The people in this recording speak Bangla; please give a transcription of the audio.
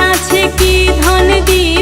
আছে কি ধন দিয়ে?